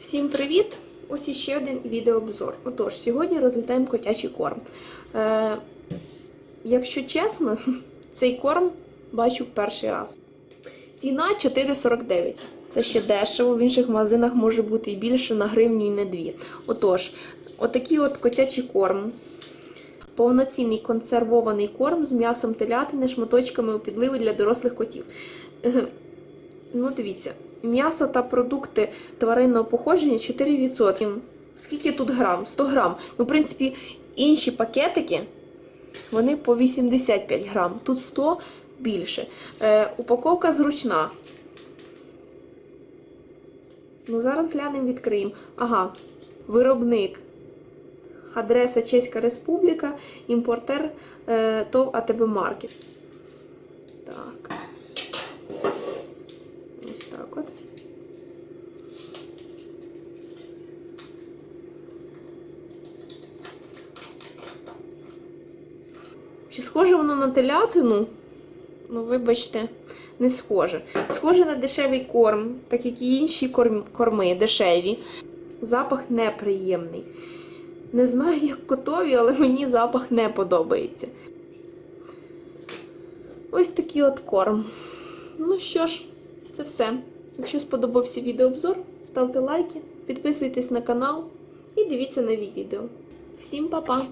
Всім привіт! Ось іще один відеообзор. Отож, сьогодні розглядаємо котячий корм. Е, якщо чесно, цей корм бачу в перший раз. Ціна 4,49. Це ще дешево, в інших магазинах може бути і більше на гривню і на дві. Отож, отакий от котячий корм. Повноцінний консервований корм з м'ясом телятини, шматочками у підливи для дорослих котів. Е, Ну, дивіться, м'ясо та продукти тваринного походження 4%. Скільки тут грам? 100 грам. Ну, в принципі, інші пакетики вони по 85 грам. Тут 100 більше. Е, упаковка зручна. Ну, зараз глянемо, відкриємо. Ага, виробник. Адреса Чеська Республіка, імпортер е, ТОВ АТБ Маркет. Так. Так. Чи схоже воно на телятину? Ну, вибачте, не схоже. Схоже на дешевий корм, так як і інші корми дешеві. Запах неприємний. Не знаю, як котові, але мені запах не подобається. Ось такий от корм. Ну що ж, це все. Якщо сподобався відеообзор, ставте лайки, підписуйтесь на канал і дивіться нові відео. Всім па-па!